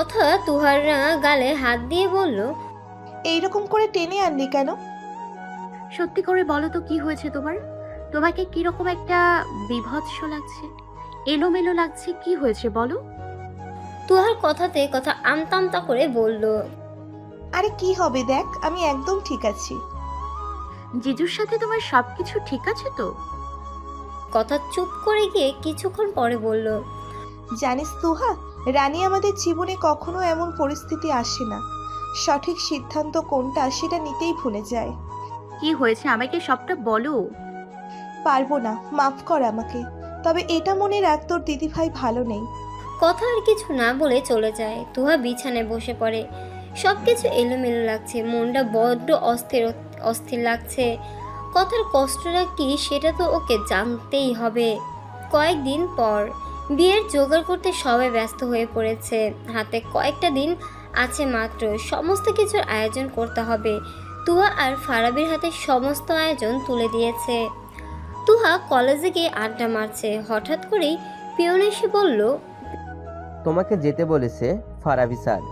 কথা তুহার গালে হাত দিয়ে বলল এইরকম করে টেনে আনলি কেন? সত্যি করে বলো তো কি হয়েছে তোমার? তোমাকে কীরকম একটা বিভৎস লাগছে এলোমেলো লাগছে কি হয়েছে বলো? তুহার কথাতে কথা আমতা আমতা করে বলল আরে কি হবে দেখ আমি একদম ঠিক আছি। জিজুর সাথে তোমার সবকিছু ঠিক আছে তো? কথা চুপ করে গিয়ে কিছুক্ষণ পরে বলল জানিস তুহা রানী আমাদের জীবনে কখনো এমন পরিস্থিতি আসে না। সঠিক সিদ্ধান্ত কোনটা সেটা নিতেই ভুলে যায়। কি হয়েছে আমাকে সবটা বলো। পারব না মাফ কর আমাকে। তবে এটা মনে রাখ তোর দিদিভাই ভালো নেই। কথা আর কিছু না বলে চলে যায়। তুহা বিছানায় বসে পড়ে। সব কিছু এলোমেলো লাগছে মনটা বড্ড অস্থির অস্থির লাগছে। কথার কষ্টটা কি সেটা তো ওকে জানতেই হবে। কয়েকদিন পর বিয়ের জোগাড় করতে সবাই ব্যস্ত হয়ে পড়েছে। হাতে কয়েকটা দিন আছে মাত্র। সমস্ত কিছুর আয়োজন করতে হবে। তুহা আর ফারাবির হাতে সমস্ত আয়োজন তুলে দিয়েছে। তুহা কলেজে গিয়ে আড্ডা মারছে। হঠাৎ করেই পিয়ন এসে বলল তোমাকে যেতে বলেছে ফারাবি স্যার।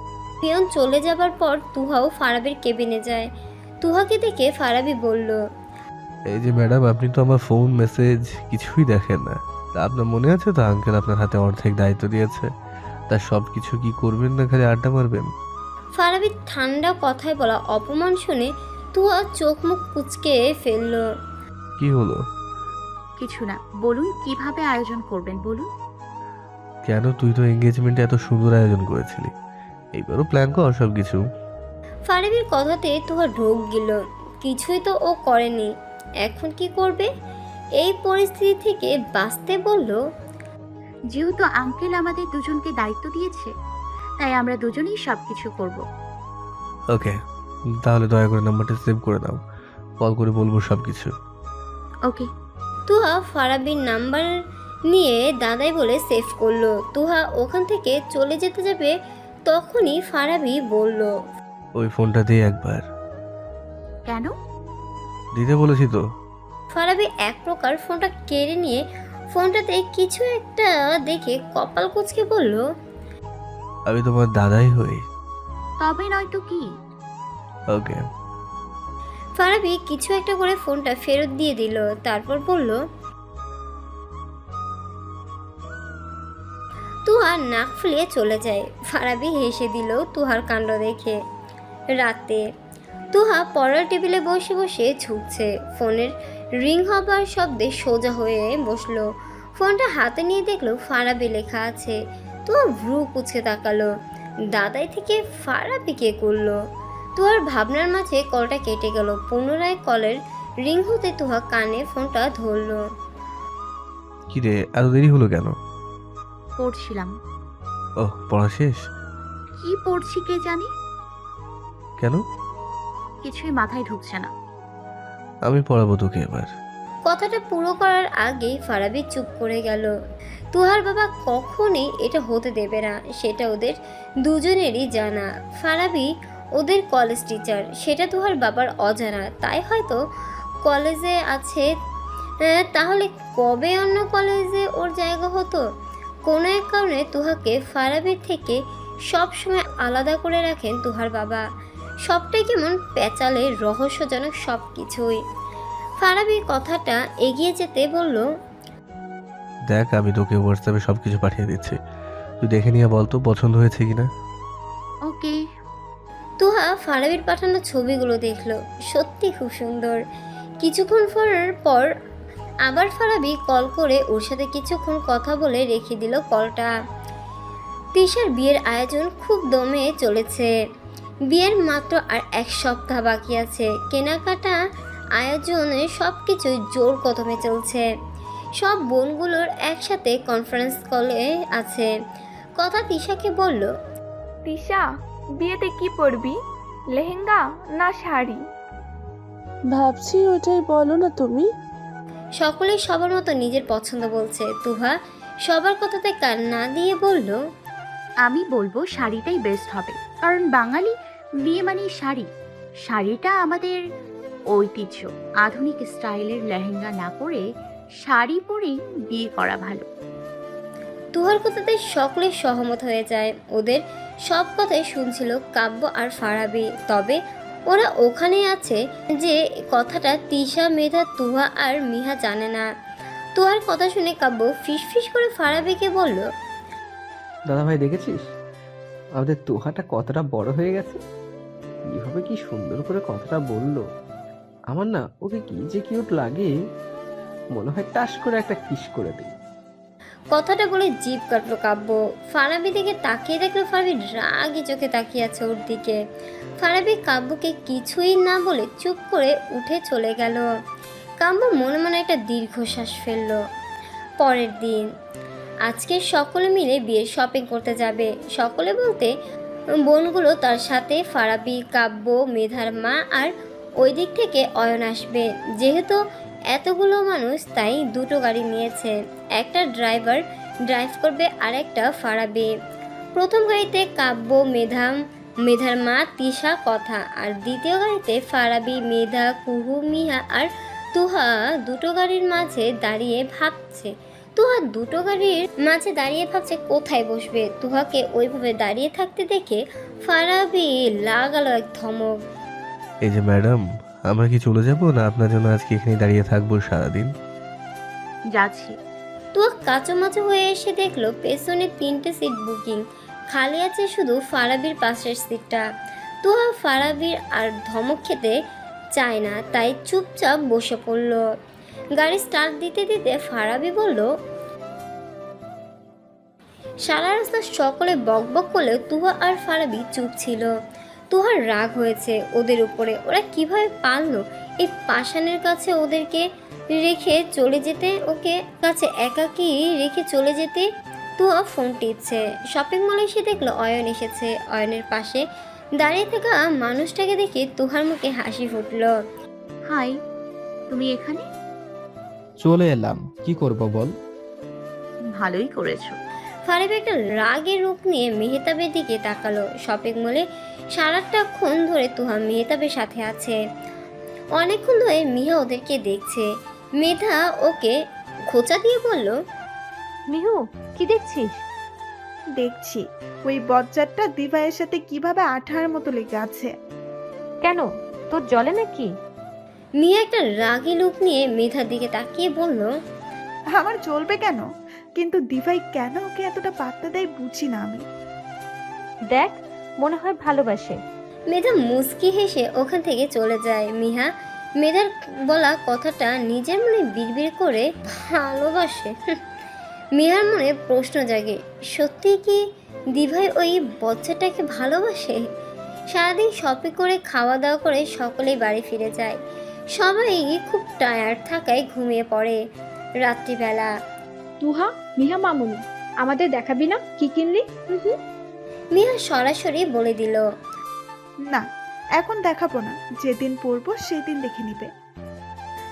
পিয়ন চলে যাবার পর তুহাও ফারাবির কেবিনে যায়। তুহাকে দেখে ফারাবি বলল এই যে ম্যাডাম আপনি তো আমার ফোন মেসেজ কিছুই দেখেন না। তা আপনার মনে আছে তো? আঙ্কেল আপনার হাতে অর্ধেক দায়িত্ব দিয়েছে। তা সব কিছু কি করবেন না খালি আড্ডা মারবেন? ফারাবির ঠান্ডা কথায় বলা অপমান শুনে তুহা চোখ মুখ কুচকে ফেলল। কি হলো? কিছু না বলুন কীভাবে আয়োজন করবেন বলুন। কেন তুই তো এঙ্গেজমেন্টে এত সুন্দর আয়োজন করেছিলি? এইবারও প্ল্যান কর সব কিছু ফারাবির কথাতে তুহা ঢোক গেল। কিছুই তো ও করেনি। এখন কি করবে? এই পরিস্থিতি থেকে বাঁচতে বলল যেহেতু আঙ্কেল আমাদের দুজনকে দায়িত্ব দিয়েছে তাই আমরা দুজনেই সবকিছু করব। ওকে তাহলে দয়া করে নাম্বারটা সেভ করে দাও। কল করে বলব সব কিছু ওকে তুহা ফারাবির নাম্বার নিয়ে দাদাই বলে সেভ করল। তুহা ওখান থেকে চলে যেতে যাবে তখনই ফারাবি বলল ওই ফোনটা দিয়ে একবার। কেন? দিতে বলেছি তো। ফারাবি এক প্রকার ফোনটা কেড়ে নিয়ে ফোনটাতে কিছু একটা দেখে কপাল কুচকে বলল আমি তোমার দাদাই হই। তবে নয়তো কি? ওকে। ফারাবি কিছু একটা করে ফোনটা ফেরত দিয়ে দিল তারপর বলল তুহার নাক ফুলিয়ে চলে যায়। ফারাবি হেসে দিল তুহার কাণ্ড দেখে। রাতে তুহা পড়ার টেবিলে বসে বসে ঝুঁকছে। ফোনের রিং হবার শব্দে সোজা হয়ে বসল। ফোনটা হাতে নিয়ে দেখল ফারাবি লেখা আছে। তো ভ্রু কুচকে তাকালো। দাদাই থেকে ফারাবি কে করল? তুহার ভাবনার মাঝে কলটা কেটে গেল। পুনরায় কলের রিং হতে তুহা কানে ফোনটা ধরলো। কি রে এত দেরি হলো কেন? পড়ছিলাম। ও পড়া শেষ? কি পড়ছি কে জানি? কেন? কিছুই মাথায় ঢুকছে না। আমি পড়াবো তোকে এবার। কথাটা পুরো করার আগেই ফারাবি চুপ করে গেল। তুহার বাবা কখনই এটা হতে দেবে না, সেটা ওদের দুজনেরই জানা। ফারাবি ওদের কলেজ টিচার সেটা তুহার বাবার অজানা। তাই হয়তো কলেজে আছে তাহলে কবে অন্য কলেজে ওর জায়গা হতো? কোনো এক কারণে তুহাকে ফারাবির থেকে সব সময় আলাদা করে রাখেন তুহার বাবা। সবটাই কেমন পেঁচালে রহস্যজনক সব কিছুই ফারাবি কথাটা এগিয়ে যেতে বলল দেখ আমি তোকে হোয়াটসঅ্যাপে সব কিছু পাঠিয়ে দিচ্ছি। তুই দেখে নিয়ে বল তো পছন্দ হয়েছে কিনা? ওকে তুহা ফারাবির পাঠানো ছবিগুলো দেখল সত্যি খুব সুন্দর। কিছুক্ষণ পর পর আবার ফারাবি কল করে ওর সাথে কিছুক্ষণ কথা বলে রেখে দিল কলটা। তিশার বিয়ের আয়োজন খুব দমে চলেছে। বিয়ের মাত্র আর এক সপ্তাহ বাকি আছে। কেনাকাটা আয়োজনে সব কিছুই জোর কদমে চলছে। সব বোনগুলোর একসাথে কনফারেন্স কলে আছে। কথা তিশাকে বলল তিশা বিয়েতে কি পরবি? লেহেঙ্গা না শাড়ি? ভাবছি ওটাই বলো না তুমি। সকলেই সবার মতো নিজের পছন্দ বলছে। তুহা সবার কথাতে কান না দিয়ে বলল আমি বলব শাড়িটাই বেস্ট হবে। কারণ বাঙালি বিয়ে মানে শাড়ি। শাড়িটা আমাদের ঐতিহ্য। আধুনিক স্টাইলের লেহেঙ্গা না পরে শাড়ি পরেই বিয়ে করা ভালো। তুহার কথাতে সকলে সহমত হয়ে যায়। ওদের সব কথাই শুনছিল কাব্য আর ফারাবি। তবে ওরা ওখানেই আছে যে কথাটা তিশা মেধা তুহা আর মিহা জানে না। তুহার কথা শুনে কাব্য ফিস ফিস করে ফারাবিকে বলল দাদা ভাই দেখেছিস? আমাদের তোহাটা কতটা বড় হয়ে গেছে? কীভাবে কি সুন্দর করে কথাটা বলল? আমার না ওকে কি যে কিউট লাগে, মনে হয় টাস করে একটা কিস করে দিই। কথাটা বলে জিভ কাটলো কাব্য। ফারাবি দিকে তাকিয়ে দেখল, ফারাবি রাগি চোখে তাকিয়ে আছে ওর দিকে। ফারাবি কাব্যকে কিছুই না বলে চুপ করে উঠে চলে গেল। কাব্য মনে মনে একটা দীর্ঘশ্বাস ফেলল। পরের দিন, আজকে সকলে মিলে বিয়ের শপিং করতে যাবে। সকলে বলতে বোনগুলো তার সাথে ফারাবি, কাব্য, মেধার মা আর ওই দিক থেকে অয়ন আসবে। যেহেতু এতগুলো মানুষ, তাই দুটো গাড়ি নিয়েছে। একটা ড্রাইভার ড্রাইভ করবে আর একটা ফারাবি। প্রথম গাড়িতে কাব্য মেধাম মেধার মা, তিশা, কথা। আর দ্বিতীয় গাড়িতে ফারাবি, মেধা, কুহু মিহা আর তুহা দুটো গাড়ির মাঝে দাঁড়িয়ে ভাবছে। তুহা দুটো গাড়ির মাঝে দাঁড়িয়ে ভাবছে কোথায় বসবে? তুহাকে ওইভাবে দাঁড়িয়ে থাকতে দেখে ফারাবি লাগালো এক ধমক। এই যে ম্যাডাম আমরা কি চলে যাব না আপনার জন্য আজকে এখানে দাঁড়িয়ে থাকব সারাদিন? যাচ্ছি। তুয়া কাঁচোমাচো হয়ে এসে দেখল পেছনে তিনটে সিট বুকিং খালি আছে শুধু ফারাবির পাশের সিটটা। তুহা ফারাবির আর ধমক খেতে চায় না তাই চুপচাপ বসে পড়ল। গাড়ি স্টার্ট দিতে দিতে ফারাবি বলল সারা রাস্তা সকলে বকবক করলেও তুহা আর ফারাবি চুপ ছিল। তুহার রাগ হয়েছে ওদের উপরে। ওরা কীভাবে পারল এই পাষাণের কাছে ওদেরকে রেখে চলে যেতে? ওকে কাছে একাকী রেখে চলে যেতে তুয়া ফোন টিপছে। শপিং মলে এসে দেখল অয়ন এসেছে। অয়নের পাশে দাঁড়িয়ে থাকা মানুষটাকে দেখে তুহার মুখে হাসি ফুটলো। হাই, তুমি এখানে? চলে এলাম। কি করব বল? ভালোই করেছ। ফারিব একটা রাগের রূপ নিয়ে মেহতাবের দিকে তাকালো শপিং মলে। সারাটাক্ষণ ধরে তুহা মেহতাবের সাথে আছে। অনেকক্ষণ ধরে মিহা ওদেরকে দেখছে। মেধা ওকে খোঁচা দিয়ে বলল মিহু কি দেখছিস? দেখছি। ওই বজ্জারটা দিভাইয়ের সাথে কীভাবে আঠার মতো লেগে আছে। কেন? তোর জলে নাকি? মিয়া একটা রাগী লুক নিয়ে মেধার দিকে তাকিয়ে বলল আমার চলবে কেন? কিন্তু দিভাই কেন ওকে এতটা পাত্তা দেয় বুঝি না আমি। দেখ মনে হয় ভালোবাসে। মেধা মুস্কি হেসে ওখান থেকে চলে যায় মিহা। মেধার বলা কথাটা নিজের মনে বিড়বিড় করে ভালোবাসে। মিহার মনে প্রশ্ন জাগে সত্যি কি দিভাই ওই বাচ্চাটাকে ভালোবাসে? সারাদিন শপিং করে খাওয়া দাওয়া করে সকলেই বাড়ি ফিরে যায়। সবাই খুব টায়ার্ড থাকায় ঘুমিয়ে পড়ে রাত্রিবেলা। তুহা মিহা মামুনি আমাদের দেখাবি না? কি কিনলি? মিহা সরাসরি বলে দিল। না এখন দেখাবো না। যেদিন পরবো সেদিন দেখে নিবে।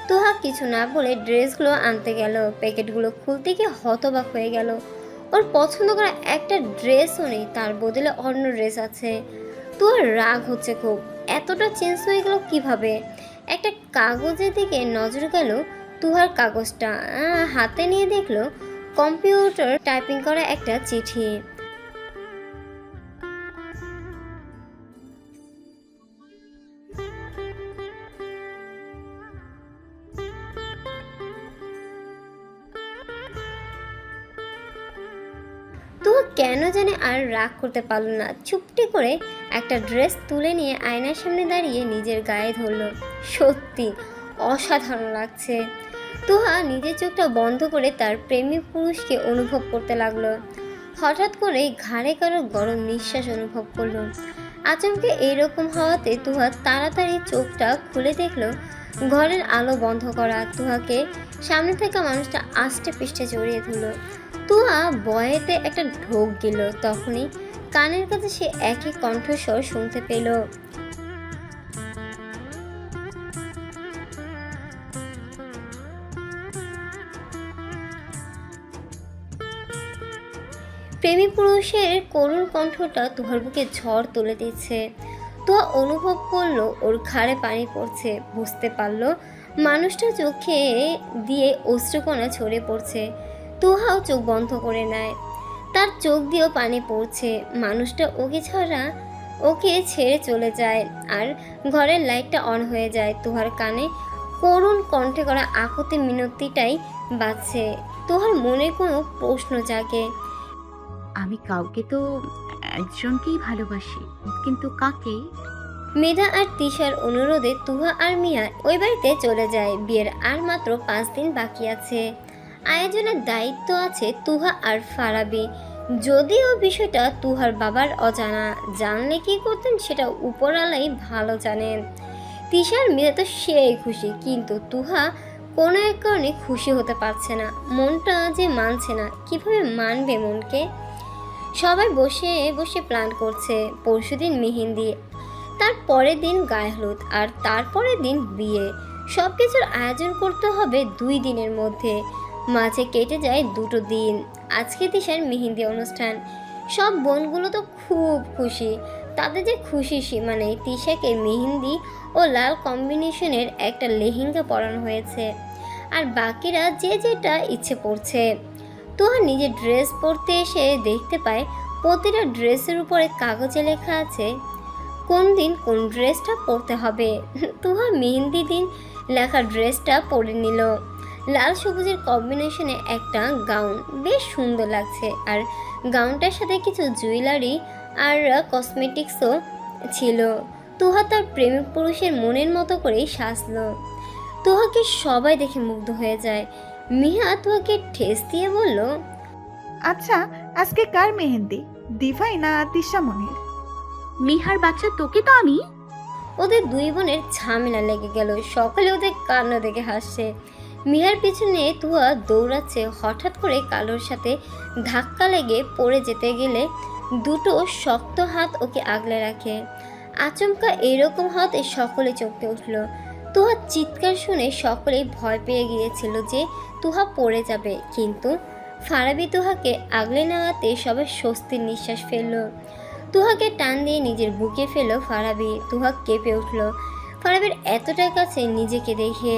তোহা কিছু না বলে ড্রেসগুলো আনতে গেল। প্যাকেটগুলো খুলতে গিয়ে হতবাক হয়ে গেল। ওর পছন্দ করা একটা ড্রেসও নেই তার বদলে অন্য ড্রেস আছে। তোর রাগ হচ্ছে খুব। এতটা চেঞ্জ হয়ে গেল কীভাবে? একটা কাগজের দিকে নজর গেল তুহার কাগজটা। হাতে নিয়ে দেখল কম্পিউটার টাইপিং করা একটা চিঠি। তো কেন জানে আর রাগ করতে পারল না। চুপটি করে একটা ড্রেস তুলে নিয়ে আয়নার সামনে দাঁড়িয়ে নিজের গায়ে ধরলো। সত্যি অসাধারণ লাগছে। তুহা নিজের চোখটা বন্ধ করে তার প্রেমিক পুরুষকে অনুভব করতে লাগল। হঠাৎ করে ঘাড়ে কারও গরম নিঃশ্বাস অনুভব করল। আচমকে এইরকম হওয়াতে তুহা তাড়াতাড়ি চোখটা খুলে দেখল, ঘরের আলো বন্ধ করা। তুহাকে সামনে থাকা মানুষটা আষ্টে পৃষ্ঠে জড়িয়ে ধরলো। তুহা বয়েতে একটা ঢোক গেল, তখনই কানের কাছে সে একই কণ্ঠস্বর শুনতে পেল। প্রেমী পুরুষের করুণ কণ্ঠটা তুহার বুকে ঝড় তুলে দিচ্ছে। তুয়া অনুভব করল ওর ঘাড়ে পানি পড়ছে, বুঝতে পারল মানুষটা চোখে দিয়ে অশ্রুকণা ছড়ে পড়ছে। তুহাও চোখ বন্ধ করে নেয়। তার চোখ দিয়েও পানি পড়ছে। মানুষটা ওকে ছাড়া ওকে ছেড়ে চলে যায় আর ঘরের লাইটটা অন হয়ে যায়। তুহার কানে করুণ কণ্ঠে করা আকুতি মিনতিটাই বাজছে। তোহার মনে কোনো প্রশ্ন জাগে। আমি কাউকে তো একজনকেই ভালোবাসি, কিন্তু কাকে? মেধা আর তিশার অনুরোধে তুহা আর মিয়া ওই বাড়িতে চলে যায়। বিয়ের আর মাত্র পাঁচ দিন বাকি আছে। আয়োজনের দায়িত্ব আছে তুহা আর ফারাবি। যদিও বিষয়টা তুহার বাবার অজানা, জানলে কি করতেন সেটা উপরালাই ভালো জানেন। তিশার মেয়ে তো সেই খুশি, কিন্তু তুহা কোনো এক কারণে খুশি হতে পারছে না। মনটা যে মানছে না, কীভাবে মানবে মনকে? সবাই বসে বসে প্ল্যান করছে। পরশুদিন মেহেন্দি, তার পরের দিন গায়ে হলুদ আর তারপরের দিন বিয়ে। সব কিছুর আয়োজন করতে হবে দুই দিনের মধ্যে। মাঝে কেটে যায় দুটো দিন। আজকে দিশার মেহেন্দি অনুষ্ঠান। সব বোনগুলো তো খুব খুশি। তাদের যে খুশি সীমা নেই তিশাকে মেহেন্দি ও লাল কম্বিনেশনের একটা লেহেঙ্গা পরানো হয়েছে। আর বাকিরা যে যেটা ইচ্ছে পড়ছে তোহা নিজে ড্রেস পরতে এসে দেখতে পায় প্রতিটা ড্রেসের উপরে কাগজে লেখা আছে, কোন দিন কোন ড্রেসটা পরতে হবে। তুহা মেহেন্দি দিন লেখা ড্রেসটা পরে নিল। লাল সবুজের কম্বিনেশনে একটা গাউন বেশ সুন্দর লাগছে। আর গাউনটার সাথে কিছু জুয়েলারি আর কসমেটিক্সও ছিল। তুহা তার প্রেমিক পুরুষের মনের মতো করেই সাজল। তুহাকে সবাই দেখে মুগ্ধ হয়ে যায়। মিহা তুহাকে ঠেস দিয়ে বলল আচ্ছা আজকে কার মেহেন্দি? দিভাই না তিশামণির মিহার বাচ্চা তোকে তো আমি। ওদের দুই বোনের ঝামেলা লেগে গেল সকালে ওদের কান্না দেখে হাসছে। মিহার পিছনে তুয়া দৌড়াচ্ছে হঠাৎ করে কালোর সাথে ধাক্কা লেগে পড়ে যেতে গেলে দুটো শক্ত হাত ওকে আগলে রাখে। আচমকা এরকম হাত এই সকলে চমকে উঠল। তুহা চিৎকার শুনে সকলেই ভয় পেয়ে গিয়েছিল যে তুহা পড়ে যাবে। কিন্তু ফারাবি তুহাকে আগলে নেওয়াতে সবাই স্বস্তির নিঃশ্বাস ফেলল। তুহাকে টান দিয়ে নিজের বুকে ফেলো ফারাবি। তুহা কেঁপে উঠল। ফারাবির এতটা কাছে নিজেকে দেখে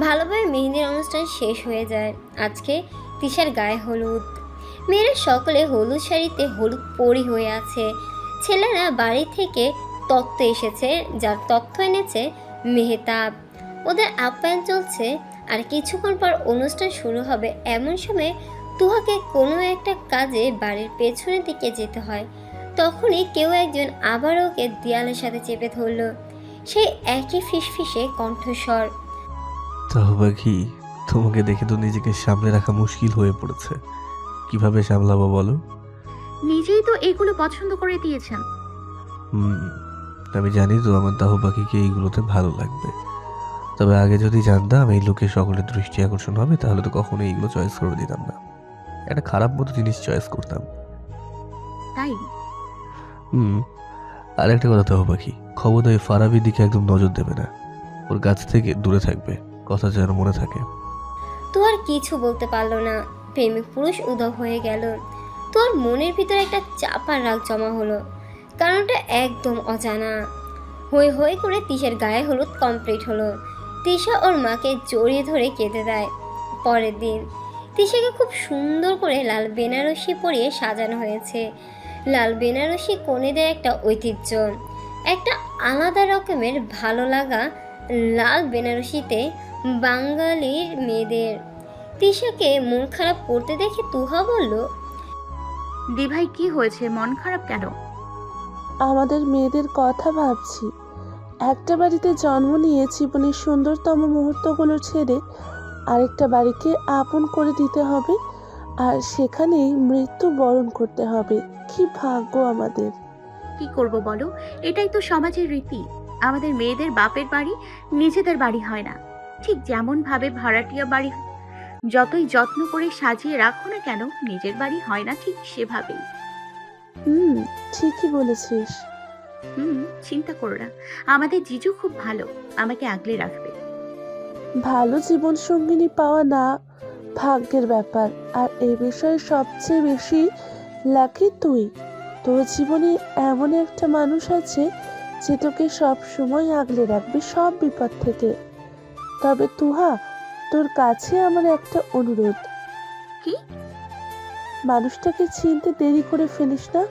ভালোভাবে মেহেন্দির অনুষ্ঠান শেষ হয়ে যায়। আজকে তিশার গায়ে হলুদ। মেয়েরা সকলে হলুদ শাড়িতে হলুদ পরি হয়ে আছে। ছেলেরা বাড়ি থেকে তত্ত্ব এসেছে, যার তথ্য এনেছে মেহতাব। ওদের আপ্যায়ন চলছে আর কিছুক্ষণ পর অনুষ্ঠান শুরু হবে এমন সময় তুহাকে কোনো একটা কাজে বাড়ির পেছনের দিকে যেতে হয়। তখনই কেউ একজন আবার ওকে দেয়ালের সাথে চেপে ধরলো। সেই একই ফিসফিসে কণ্ঠস্বর। তাহবা কি তোমাকে দেখে তো নিজেকে সামলে রাখা মুশকিল হয়ে পড়েছে। কীভাবে সামলাবো বলো? নিজেই তো এগুলো পছন্দ করে দিয়েছেন। হুম আমি জানি তো আমার দাহ পাখিকে এইগুলোতে ভালো লাগবে। তবে আগে যদি জানতাম এই লোকের সকলের দৃষ্টি আকর্ষণ হবে তাহলে তো কখনো এইগুলো চয়েস করে দিতাম না। একটা খারাপ মতো জিনিস চয়েস করতাম। তাই? হুম আর একটা কথা দাহ পাখি খবরদার ফারাবির দিকে একদম নজর দেবে না। ওর কাছ থেকে দূরে থাকবে কথা যেন মনে থাকে। তো আর কিছু বলতে পারল না। প্রেমিক পুরুষ উদব হয়ে গেল। তোর মনের ভিতরে একটা চাপা রাগ জমা হলো। কারণটা একদম অজানা। হই হই করে তিশার গায়ে হলুদ কমপ্লিট হলো। তিশা ওর মাকে জড়িয়ে ধরে কেঁদে দেয়। পরের দিন তিশাকে খুব সুন্দর করে লাল বেনারসি পরিয়ে সাজানো হয়েছে। লাল বেনারসি কোণে দেয় একটা ঐতিহ্য। একটা আলাদা রকমের ভালো লাগা লাল বেনারসিতে বাঙালির মেয়েদের। তিশাকে মন খারাপ করতে দেখে তুহা বলল, দিভাই, কি হয়েছে? মন খারাপ কেন? আমাদের মেয়েদের কথা ভাবছি। একটা বাড়িতে জন্ম নিয়ে জীবনের সুন্দরতম মুহূর্তগুলো ছেড়ে আরেকটা বাড়িকে আপন করে দিতে হবে আর সেখানেই মৃত্যু বরণ করতে হবে। কি ভাগ্য আমাদের। কি করব বলো? এটাই তো সমাজের রীতি। আমাদের মেয়েদের বাপের বাড়ি নিজেদের বাড়ি হয় না। ঠিক যেমন ভাবে ভাড়াটিয়া বাড়ি যতই যত্ন করে সাজিয়ে রাখো না কেন, নিজের বাড়ি হয় না ঠিক সেভাবেই। হুম ঠিকই বলেছিস। হুম চিন্তা করো না। আমাদের জিজু খুব ভালো। আমাকে আগলে রাখবে। ভালো জীবন সঙ্গিনী পাওয়া না ভাগ্যের ব্যাপার। আর এই বিষয়ে সবচেয়ে বেশি লাকি তুই। তোর জীবনে এমন একটা মানুষ আছে যে তোকে সব সময় আগলে রাখবে সব বিপদ থেকে। তবে তুহা তোর কাছে আমার একটা অনুরোধ। কি? মানুষটাকে চিনতে দেরি করে ফেলিস না,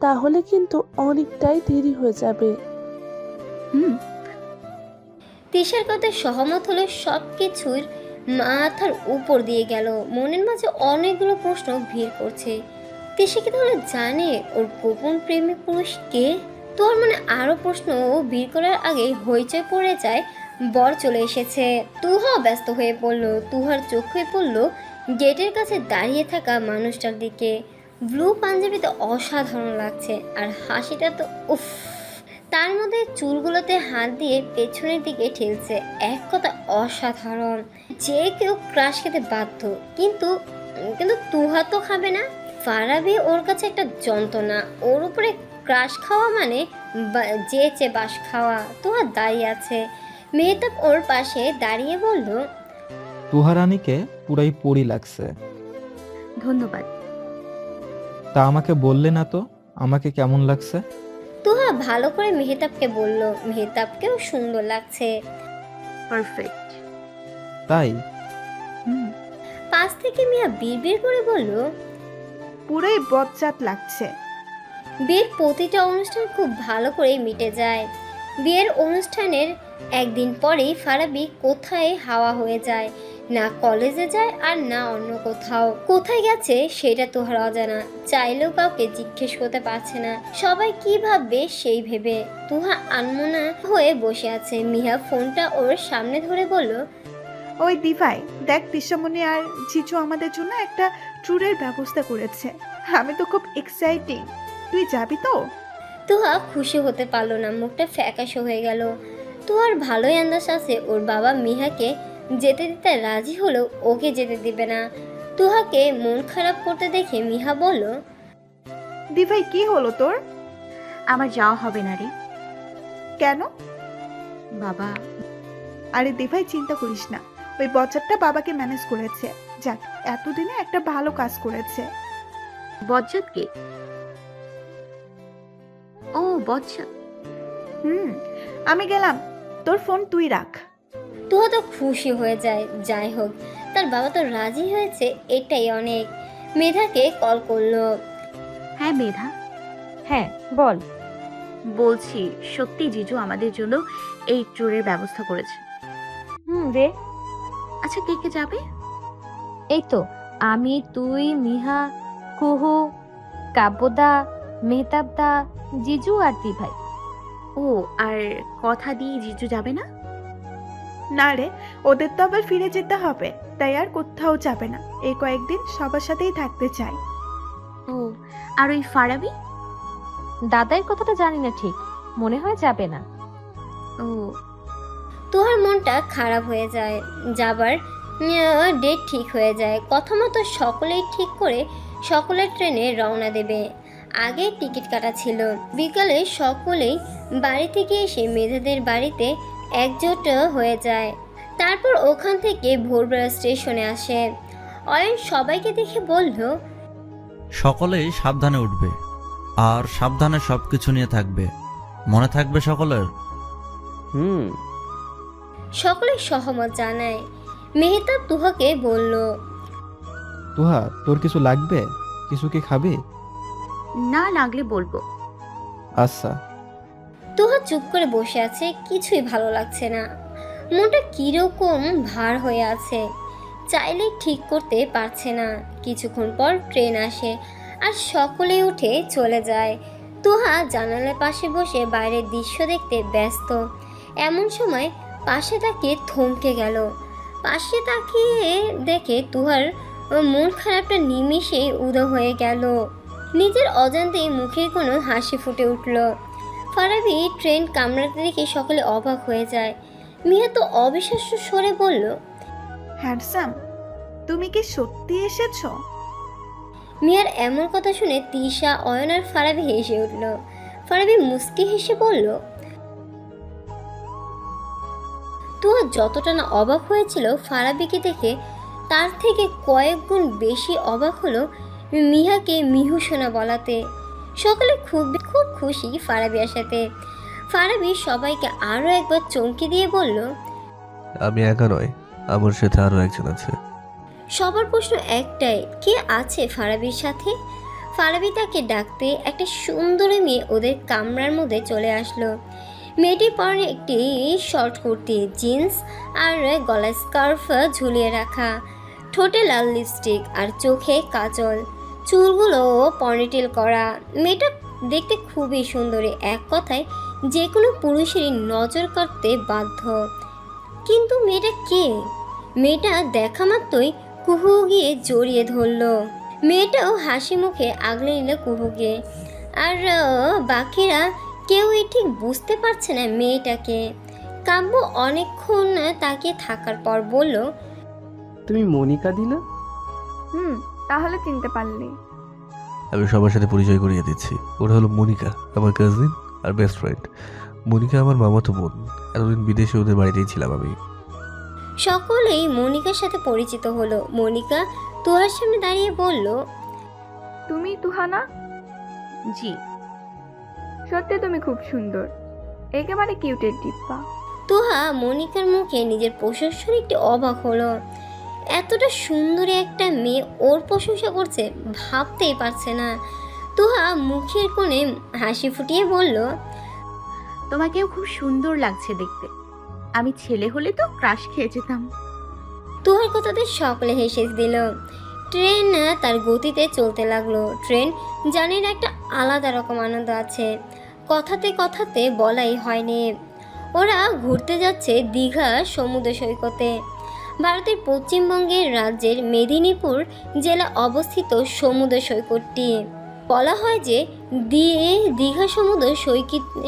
তাহলে কিন্তু অনেকটাই দেরি হয়ে যাবে। হুম। তিশার কথায় সহমত হলে সব কিছুর মাথার উপর দিয়ে গেল। মনের মাঝে অনেকগুলো প্রশ্ন ভিড় করছে। তিশা কি তাহলে জানে ওর গোপন প্রেমিক পুরুষ কে? তোর মানে আরও প্রশ্ন ভিড় করার আগে হইচই পড়ে যায়, বর চলে এসেছে। তুহা ব্যস্ত হয়ে পড়ল, তুহার চোখ হয়ে পড়ল গেটের কাছে দাঁড়িয়ে থাকা মানুষটার দিকে ব্লু পাঞ্জাবিতে অসাধারণ লাগছে আর হাসিটা তো উফ। তার মধ্যে চুলগুলোতে হাত দিয়ে পেছনের দিকে ঠেলছে। এক কথা অসাধারণ। যে কেউ ক্রাশ খেতে বাধ্য, কিন্তু কিন্তু তুহা তো খাবে না। ফারাবি ওর কাছে একটা যন্ত্রণা। ওর উপরে ক্রাশ খাওয়া মানে যে চে বাস খাওয়া। তুহা দাঁড়িয়ে আছে। মেহতাব ওর পাশে দাঁড়িয়ে বলল তুহারানীকে পুরাই পড়ি লাগছে। ধন্যবাদ। তা আমাকে বললে না তো আমাকে কেমন লাগছে? তুহা ভালো করে মেহতাবকে বলল মেহতাবকেও সুন্দর লাগছে। পারফেক্ট। তাই? পাশ থেকে মিয়া বিড়বিড় করে বলল পুরোই বজ্জাত লাগছে। বিয়ের প্রতিটা অনুষ্ঠান খুব ভালো করে মিটে যায়। বিয়ের অনুষ্ঠানের একদিন পরেই ফারাবি কোথায় হাওয়া হয়ে যায়। না কলেজে যায় আর না অন্য কোথাও। কোথায় গেছে সেটা তোহার অজানা। চাইলেও কাউকে জিজ্ঞেস করতে পারছে না। সবাই কি ভাববে সেই ভেবে। তুহা আনমনা হয়ে বসে আছে। মিহা ফোনটা ওর সামনে ধরে বলল ওই দিভাই দেখ তিশামণি আর জিজু আমাদের জন্য একটা ট্যুরের ব্যবস্থা করেছে। আমি তো খুব এক্সাইটিং তুই যাবি তো? তুহা খুশি হতে পারল না। মুখটা ফ্যাকাশো হয়ে গেল। তুহার ভালোই আন্দাজ আছে। ওর বাবা মিহাকে যেতে দিতে রাজি হলেও ওকে যেতে দিবে না। তুহাকে মন খারাপ করতে দেখে মিহা বলল দিভাই কি হলো তোর? আমার যাওয়া হবে না রে। কেন? বাবা। আরে দিভাই চিন্তা করিস না। ওই বজ্জাতটা বাবাকে ম্যানেজ করেছে। যাক এতদিনে একটা ভালো কাজ করেছে। বজ্জাত কে ও বজ্জাত। হুম আমি গেলাম। তোর ফোন তুই রাখ। তুহা তো খুশি হয়ে যায় যাই হোক। তার বাবা তো রাজি হয়েছে এটাই অনেক। মেধাকে কল করল। হ্যাঁ মেধা। হ্যাঁ বল। বলছি সত্যি জিজু আমাদের জন্য এই ট্যুরের ব্যবস্থা করেছে। হুম রে আচ্ছা কে কে যাবে? এই তো আমি তুই মিহা কুহু কাব্যদা মেহতাবদা জিজু আর দিভাই। ও আর কথা দিয়ে জিজু যাবে না? না রে ওদের তো আবার ফিরে যেতে হবে তাই আর কোথাও যাবে না। এই কয়েকদিন সবার সাথেই থাকতে চাই। ও আর ওই ফারাবি? দাদার কথাটা জানি না ঠিক মনে হয় যাবে না। ও তুহার মনটা খারাপ হয়ে যায় যাবার ডেট ঠিক হয়ে যায়। কথা মতো সকলেই ঠিক করে সকলের ট্রেনে রওনা দেবে। আগে টিকিট কাটা ছিল বিকালে সকলেই বাড়ি থেকে এসে মেধাদের বাড়িতে একজোট হয়ে যায়। তারপর ওখান থেকে ভোরবেলা স্টেশনে আসে। অয়ন সবাইকে দেখে বলল সকলেই সাবধানে উঠবে। আর সাবধানে সব কিছু নিয়ে থাকবে। মনে থাকবে সকলের? হুম। সকলে সহমত জানায়। মেহতাব তুহাকে বলল তুহা তোর কিছু লাগবে? কিছু কি খাবে? না লাগলে বলব। আচ্ছা। তুহা চুপ করে বসে আছে, কিছুই ভালো লাগছে না। মনটা কীরকম ভার হয়ে আছে চাইলেই ঠিক করতে পারছে না। কিছুক্ষণ পর ট্রেন আসে আর সকলে উঠে চলে যায়। তুহা জানালার পাশে বসে বাইরের দৃশ্য দেখতে ব্যস্ত। এমন সময় পাশে তাকে থমকে গেল। পাশে তাকিয়ে দেখে তুহার মন খারাপটা নিমিষে উদো হয়ে গেল। নিজের অজান্তেই মুখে কোনো হাসি ফুটে উঠল। ফারাবি ট্রেন কামড়াতে দেখে সকলে অবাক হয়ে যায়। মিয়া তো অবিশ্বাস্য স্বরে বলল হ্যান্ডসাম তুমি কি সত্যি এসেছ? মিয়ার এমন কথা শুনে তিশা অয়ন আর ফারাবি হেসে উঠল। ফারাবি মুস্কি হেসে বলল তুয়া যতটা না অবাক হয়েছিল ফারাবিকে দেখে তার থেকে কয়েক গুণ বেশি অবাক হলো মিহাকে মিহু সোনা বলাতে। সকলে খুব খুব খুশি ফারাবি আসাতে ফারাবি সবাইকে আরও একবার চমকে দিয়ে বলল আমি একা নয় আমার সাথে আরও একজন আছে। সবার প্রশ্ন একটাই কে আছে ফারাবির সাথে? ফারাবি তাকে ডাকতে একটা সুন্দরী মেয়ে ওদের কামরার মধ্যে চলে আসলো। মেয়েটির পরে একটি শর্ট কুর্তি জিন্স আর গলায় স্কার্ফ ঝুলিয়ে রাখা ঠোঁটে লাল লিপস্টিক আর চোখে কাজল। চুলগুলো পনিটেল করা। মেয়েটা দেখতে খুবই সুন্দরী। এক কথায় যে কোনো পুরুষেরই নজর করতে বাধ্য। কিন্তু মেয়েটা কে? মেয়েটা দেখা মাত্রই কুহু গিয়ে জড়িয়ে ধরলো। মেয়েটাও হাসি মুখে আগলে নিল কুহুকে। আর বাকিরা কেউই ঠিক বুঝতে পারছে না মেয়েটাকে। কাব্য অনেকক্ষণ তাকিয়ে থাকার পর বলল তুমি মনিকা দিনা হুম। তাহলে চিনতে পারলি। আমি সবার সাথে পরিচয় করিয়ে দিচ্ছি। ওটা হলো মনিকা আমার কাজিন আর বেস্ট ফ্রেন্ড মনিকা আমার মামাতো বোন। এতদিন বিদেশে ওদের বাড়িতেই ছিলাম আমি। সকলেই মনিকার সাথে পরিচিত হলো। মনিকা তুহার সামনে দাঁড়িয়ে বলল তুমি তুহানা? জি। সত্যি তুমি খুব সুন্দর। একেবারে কিউটের ডিব্বা। তুহা মনিকার মুখে নিজের প্রশংসার একটি অবাক হলো। এতটা সুন্দরী একটা মেয়ে ওর প্রশংসা করছে ভাবতেই পারছে না। তুহা মুখের কোণে হাসি ফুটিয়ে বলল তোমাকেও খুব সুন্দর লাগছে দেখতে। আমি ছেলে হলে তো ক্রাশ খেয়ে যেতাম। তুহার কথাতে সকলে হেসে দিল। ট্রেন তার গতিতে চলতে লাগল। ট্রেন জানির একটা আলাদা রকম আনন্দ আছে। কথাতে কথাতে বলাই হয়নি। ওরা ঘুরতে যাচ্ছে দীঘা সমুদ্র সৈকতে। ভারতের পশ্চিমবঙ্গের রাজ্যের মেদিনীপুর জেলা অবস্থিত সমুদ্র সৈকতটি। বলা হয় যে দি- দীঘা সমুদ্র সৈকত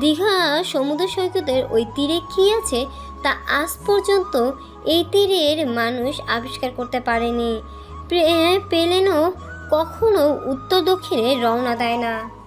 দীঘা সমুদ্র সৈকতের ওই তীরে কী আছে তা আজ পর্যন্ত এই তীরের মানুষ আবিষ্কার করতে পারেনি। প্লে- প্লেনও কখনো উত্তর দক্ষিণে রওনা দেয় না।